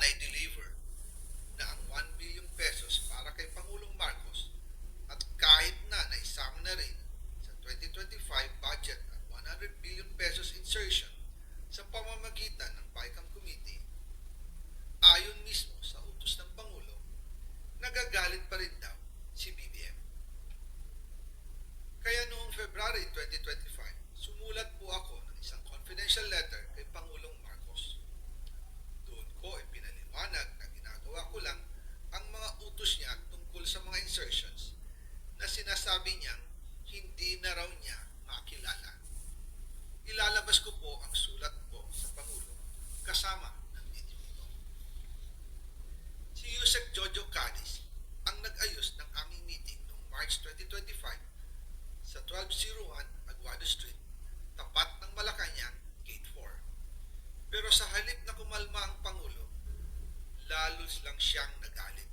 na i-deliver na ang 1 billion pesos para kay Pangulong Marcos at kahit na naisama na rin sa 2025 budget ang 100 billion pesos insertion sa pamamagitan ng BICAM Committee, ayon mismo sa utos ng Pangulo, nagagalit pa rin daw si BBM. Kaya noong February 2025, sumulat po ako ng isang confidential letter kay Pangulong Marcos. Doon ko ipinaliwanag na ginagawa ko lang ang mga utos niya tungkol sa mga insertions na sinasabi niyang hindi na raw niya makilala. Ilalabas ko po ang sulat ko sa Pangulo kasama ng video ito. Si Yusek Jojo Cadiz ang nag-ayos ng aming meeting noong March 2025 sa 1201 Aguado Street, tapat ng Malacanang, Gate 4. Pero sa halip na kumalma ang Pangulo, lalos lang siyang nagalit.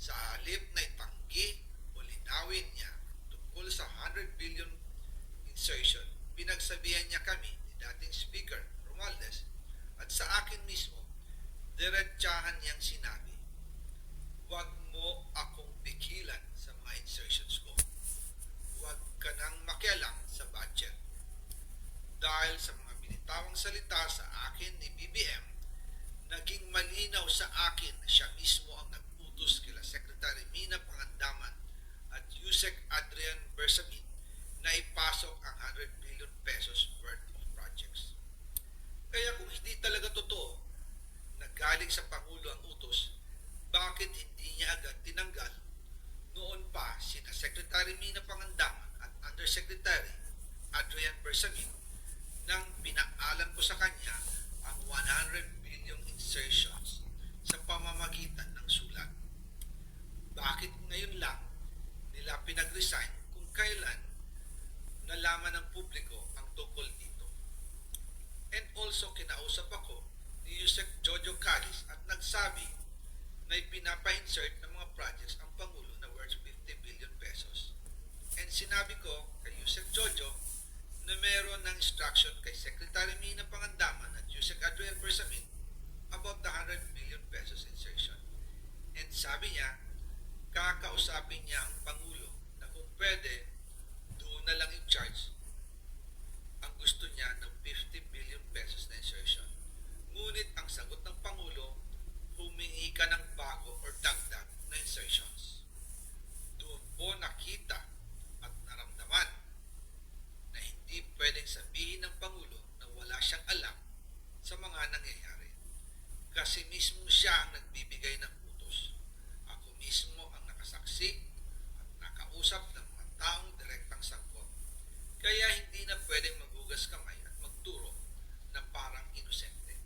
Sa halip na itanggi o linawin niya tungkol sa 100 billion insertion, pinagsabihan niya kami ni dating Speaker Romualdez at sa akin mismo, diretsahan niyang sinabi, Huwag mo akong pigilan sa mga insertions ko. Huwag ka nang makialam sa budget. Dahil sa mga binitawang salita sa akin ni BBM, naging malinaw sa akin na siya mismo ang nag-utos kila Secretary Mina Pangandaman at Yusek Adrian Bersamin na ipasok ang 100 billion pesos worth of projects. Kaya kung hindi talaga totoo na galing sa Pangulo ang utos, bakit hindi niya agad tinanggal noon pa sina Secretary Mina Pangandaman at Undersecretary Adrian Bersamin nang pinaalam ko sa kanya ang 100 billion insertions sa pamamagitan ng sulat. Bakit ngayon lang nila pinag-resign kung kailan nalaman ng publiko ang tungkol dito? And also kinausap ako ni Yusek Jojo Calis at nagsabi na ipinapa-insert ng mga projects ang Pangulo na worth 50 billion pesos. And sinabi ko kay Yusek Jojo na meron ng instruction kay Secretary Mina Pangandaman at Yusek Adrian Bersamin about the 100 billion pesos insertion. And sabi niya, kakausapin niya ang Pangulo na kung pwede, doon na lang in charge ang gusto niya ng 50 billion pesos na insertion. Ngunit ang sagot ng Pangulo, humingi ka ng bago or dagdag na insertions. Doon po nakita at naramdaman na hindi pwedeng sabihin ng Pangulo na wala siyang alam sa mga nangyayari. Kasi mismo siya ang nagbibigay ng utos. Ako mismo ang nakasaksi at nakausap ng mga taong direktang sangkot. Kaya hindi na pwedeng maghugas kamay at magturo na parang inosente.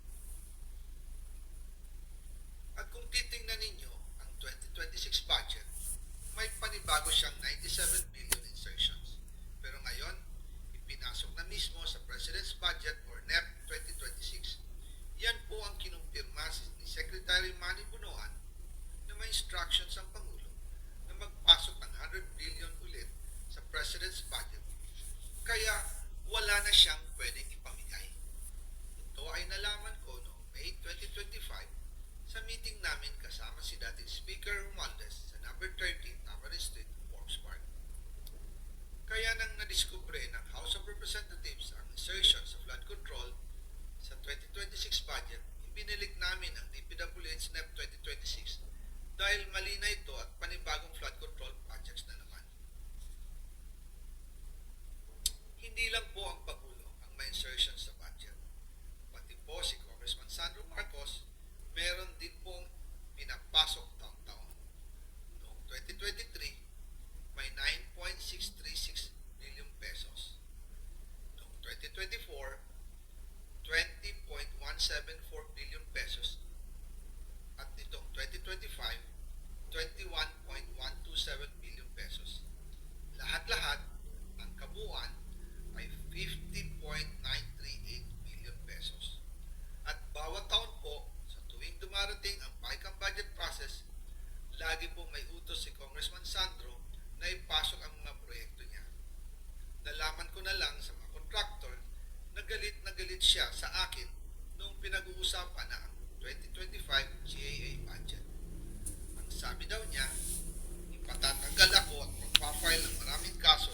At kung titingnan ninyo ang 2026 budget, may panibago siyang 97 billion insertions. Pero ngayon, ipinasok na mismo sa President's Budget or NEP 2026. Yan po ang kinumpirma ni Secretary Manny Bunoan na may instructions ang Pangulo na magpasok ng 100 billion ulit sa President's Budget. Kaya wala na siyang pwedeng ipamigay. Ito ay nalaman ko noong May 2025 sa meeting namin kasama si dating Speaker Romualdez sa number 13 lagi po may utos si Congressman Sandro na ipasok ang mga proyekto niya. Nalaman ko na lang sa mga contractor na galit na galit siya sa akin nung pinag-uusapan na ang 2025 GAA budget. Ang sabi daw niya, ipatatanggal ako at magfafile ng maraming kaso